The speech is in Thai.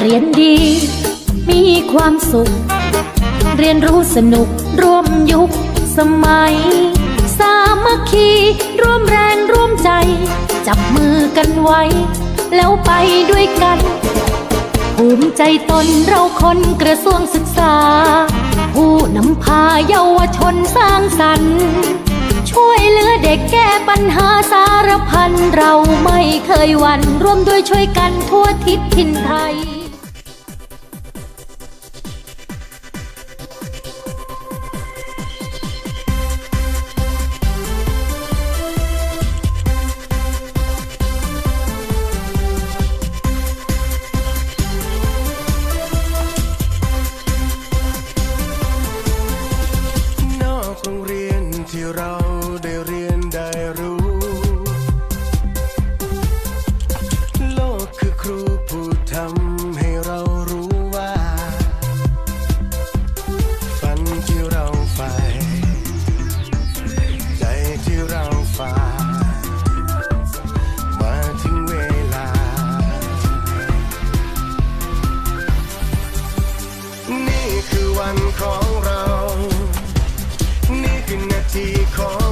เรียนดี มีความสุข เรียนรู้สนุกร่วมยุคสมัย สามัคคีร่วมแรงร่วมใจ จับมือกันไว้ แล้วไปด้วยกัน ภูมิใจตนเราคนกระทรวงศึกษา ผู้นำพาเยาวชนสร้างสรรค์ช่วยเหลือเด็กแก้ปัญหาสารพันเราไม่เคยหวั่นร่วมด้วยช่วยกันทั่วทิศถิ่นไทย เราใจที่เราฝากมาถึงเวลา นี่คือวันของเรา นี่คือนาทีของ